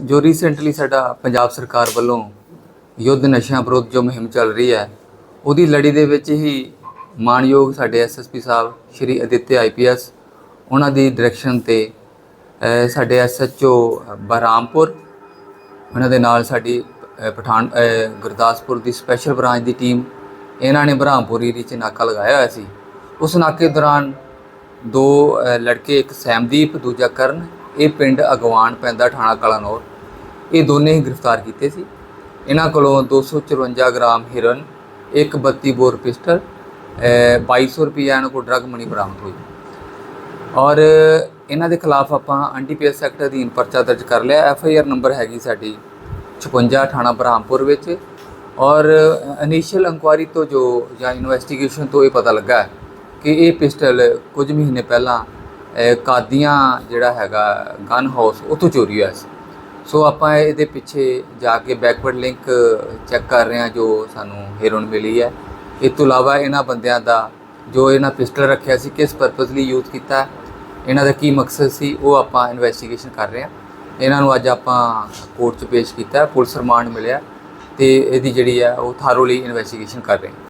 ਜੋ ਰੀਸੈਂਟਲੀ ਸਾਡਾ ਪੰਜਾਬ ਸਰਕਾਰ ਵੱਲੋਂ ਯੁੱਧ ਨਸ਼ਿਆਂ ਵਿਰੁੱਧ ਜੋ ਮੁਹਿੰਮ ਚੱਲ ਰਹੀ ਹੈ, ਉਹਦੀ ਲੜੀ ਦੇ ਵਿੱਚ ਹੀ ਮਾਨਯੋਗ ਸਾਡੇ ਐਸਐਸਪੀ ਸਾਹਿਬ, ਸ਼੍ਰੀ ਅਦਿੱਤਿਆ ਆਈਪੀਐਸ ਉਹਨਾਂ ਦੀ ਡਾਇਰੈਕਸ਼ਨ ਤੇ, ਅਹ, ਸਾਡੇ ਐਸਐਚਓ ਬਰਾਮਪੁਰ ਉਹਨਾਂ ਦੇ ਨਾਲ ਸਾਡੀ ਪਠਾਨ ਗੁਰਦਾਸਪੁਰ ਦੀ ਸਪੈਸ਼ਲ ਬ੍ਰਾਂਚ ਦੀ ਟੀਮ ਇਹਨਾਂ ਨੇ ਬ੍ਰਹਮਪੁਰ ਏਰੀਏ 'ਚ ਨਾਕਾ ਲਗਾਇਆ ਹੋਇਆ ਸੀ। ਉਸ ਨਾਕੇ ਦੌਰਾਨ ਦੋ ਲੜਕੇ, ਇੱਕ ਸੈਮਦੀਪ ਦੂਜਾ ਕਰਨ ਇਹ ਪਿੰਡ ਅਗਵਾਨ ਪੈਂਦਾ ਥਾਣਾ ਕਲਾਨੌਰ। ਇਹ ਦੋਨੇ ਹੀ ਗ੍ਰਿਫਤਾਰ ਕੀਤੇ ਸੀ। ਇਹਨਾਂ ਕੋਲੋਂ 254 ਗ੍ਰਾਮ ਹੀਰਨ ਇੱਕ 32 ਬੋਰ ਪਿਸਟਲ ਅਹ, 2200 ਰੁਪਏ ਇਹਨਾਂ ਕੋਲ ਡਰਗ ਮਨੀ ਬਰਾਮਦ ਹੋਈ। ਔਰ ਇਹਨਾਂ ਦੇ ਖਿਲਾਫ ਆਪਾਂ ਐਨਡੀਪੀਐਸ ਐਕਟ ਅਧੀਨ ਪਰਚਾ ਦਰਜ ਕਰ ਲਿਆ। ਐਫ ਆਈ ਆਰ ਨੰਬਰ ਹੈਗੀ ਸਾਡੀ 56 ਥਾਣਾ ਬ੍ਰਹਮਪੁਰ ਵਿੱਚ। ਔਰ ਇਨੀਸ਼ੀਅਲ ਇਨਕੁਆਇਰੀ ਤੋਂ ਜੋ ਜਾਂ ਇਨਵੈਸਟੀਗੇਸ਼ਨ ਤੋਂ ਇਹ ਪਤਾ ਲੱਗਾ ਕਿ ਇਹ ਪਿਸਟਲ ਕੁਝ ਮਹੀਨੇ ਪਹਿਲਾਂ ਕਾਦੀਆਂ ਜਿਹੜਾ ਹੈਗਾ ਗਨ ਹਾਊਸ ਉੱਥੋਂ ਚੋਰੀ ਹੋਇਆ ਸੀ। ਸੋ ਆਪਾਂ ਇਹਦੇ ਪਿੱਛੇ ਜਾ ਕੇ ਬੈਕਵਰਡ ਲਿੰਕ ਚੈੱਕ ਕਰ ਰਹੇ ਹਾਂ ਜੋ ਸਾਨੂੰ ਹੀਰੋਨ ਮਿਲੀ ਹੈ। ਇਸ ਤੋਂ ਇਲਾਵਾ ਇਹਨਾਂ ਬੰਦਿਆਂ ਦਾ ਜੋ ਇਹਨਾਂ ਪਿਸਟਲ ਰੱਖਿਆ ਸੀ, ਕਿਸ ਪਰਪਸ ਲਈ ਯੂਜ਼ ਕੀਤਾ ਇਹਨਾਂ ਦਾ ਕੀ ਮਕਸਦ ਸੀ, ਉਹ ਆਪਾਂ ਇਨਵੈਸਟੀਗੇਸ਼ਨ ਕਰ ਰਹੇ ਹਾਂ। ਇਹਨਾਂ ਨੂੰ ਅੱਜ ਆਪਾਂ ਕੋਰਟ 'ਚ ਪੇਸ਼ ਕੀਤਾ, ਪੁਲਿਸ ਰਿਮਾਂਡ ਮਿਲਿਆ ਤੇ ਇਹਦੀ ਜਿਹੜੀ ਹੈ ਉਹ ਥਾਰੋਲੀ ਇਨਵੈਸਟੀਗੇਸ਼ਨ ਕਰ ਰਹੇ ਹਾਂ।